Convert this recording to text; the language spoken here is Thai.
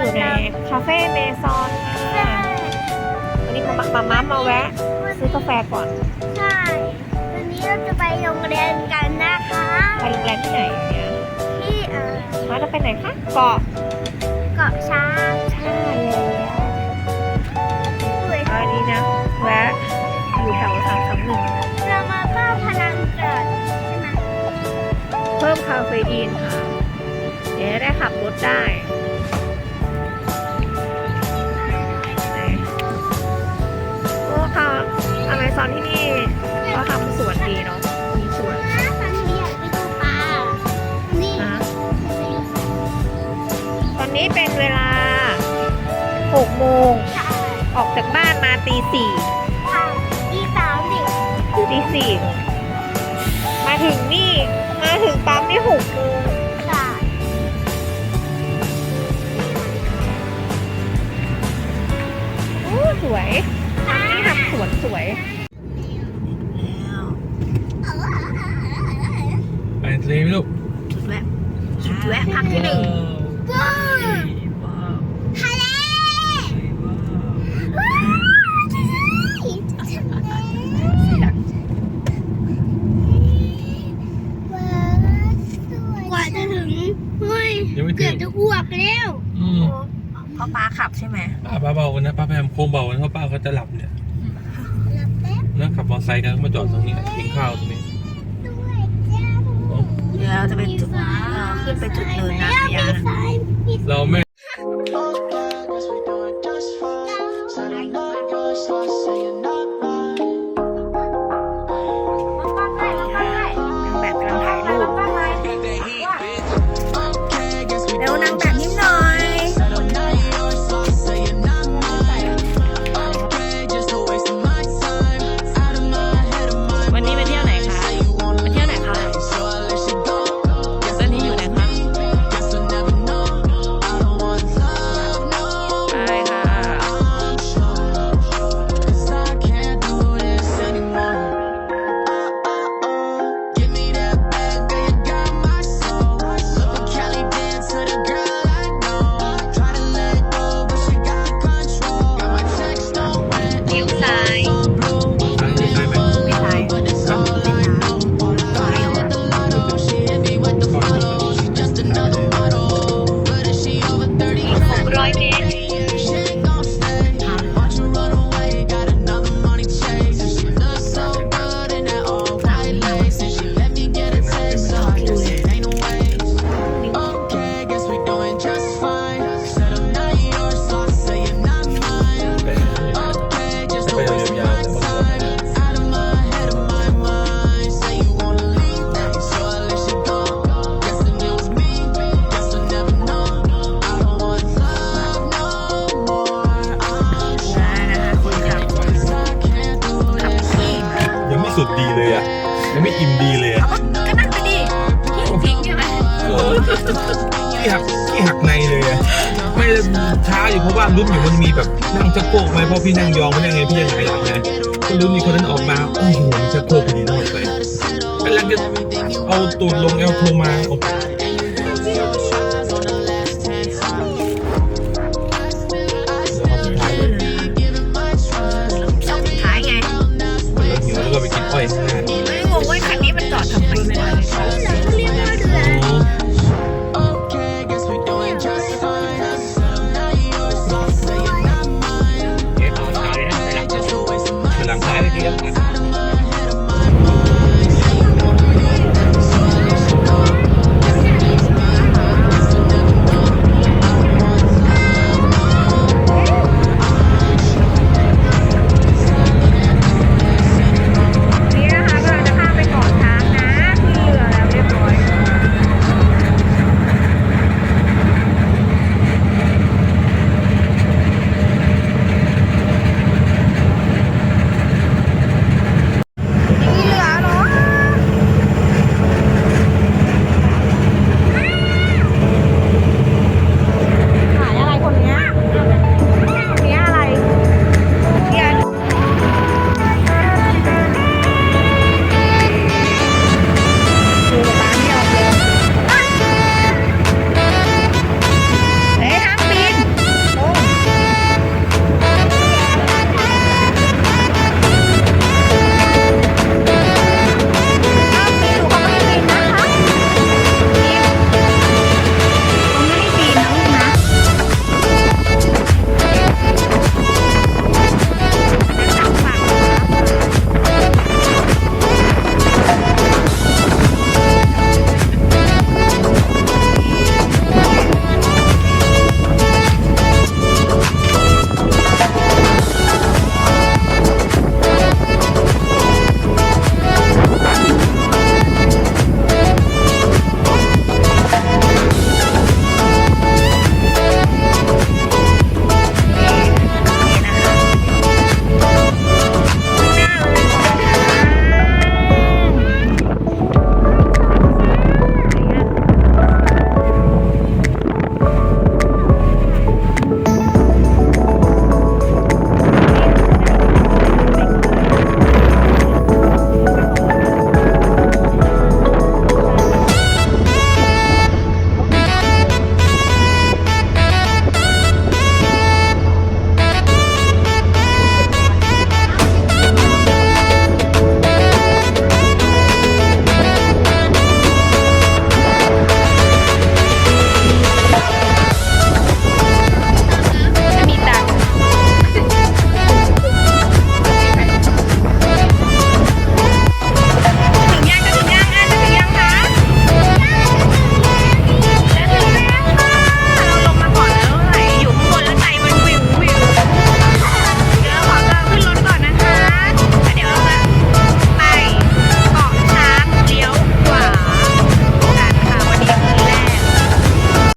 คาเฟ่เมซอนค่ะวันนี้มามามามาแวะ ซื้อกาแฟก่อน ใช่ วันนี้เราจะไปโรงเรียนกันนะคะ ไปโรงแรมที่ไหนเนี่ยที่เอ่อมาจะไปไหนคะ เกาะ เกาะช้างใช่แล้วสวยอันนี้นะ แวะอยู่แถวสามสามหนึ่งเรามาเพิ่มพลังเกิดใช่ไหมเพิ่มคาเฟอีนค่ะ เดี๋ยวจะได้ขับรถได้ อเมซอนที่นี่เขาทำสวนดีเนาะมีสวนนะตอนนี้อยากไปดูปลานี่นะตอนนี้เป็นเวลา6โมงใช่ออกจากบ้านมาตีสี่ค่ะอีสามดิตีสี่มาถึงนี่มาถึงปั๊มนี่หกโมงใช่โอ้สวยนี่ทำส วนสวยไปทะเลไหมลูกจุดแวะจุดแวะพักที่หนึ่งว้าวทะเลว้าวทะเลว้าวสวยกว่าจะถึงเฮ้ยยังไม่ถึเกือบงจะอ้วกแล้วอืมพ่อป้าขับใช่ไหมป้าเบาๆกันนะป้าพยายามโค้งเบากันเพราะป้าเขาจะหลับเนี่ย ซค์กันมาจอดตรงนี้กินข้าวตรงนี้ด้วยจ้าโอ้เดี๋ยวเราจะไปจุดเอ่อขึ้นไปจุดเนินนางพญานะเราไม่น ไม่สุดดีเลยอะยังไม่อิ่มดีเลยอะก็นั่งไปดิจริงใช่ไหมโอ้ขี้หักขี้หักในเลยอะไม่ช้าอยู่เพราะว่ารุ่นอยู่มันมีแบบนั่งชักโครกไหมเพราะพี่นั่งยองไม่ได้ไงพี่ยังไงหลังไงก็รุ่นมีคนนั้นออกมาโอ้โหชักโครกพอดีต้องออกไปกำลังจะเอาตูดลงเอลโทรมาโอ้โห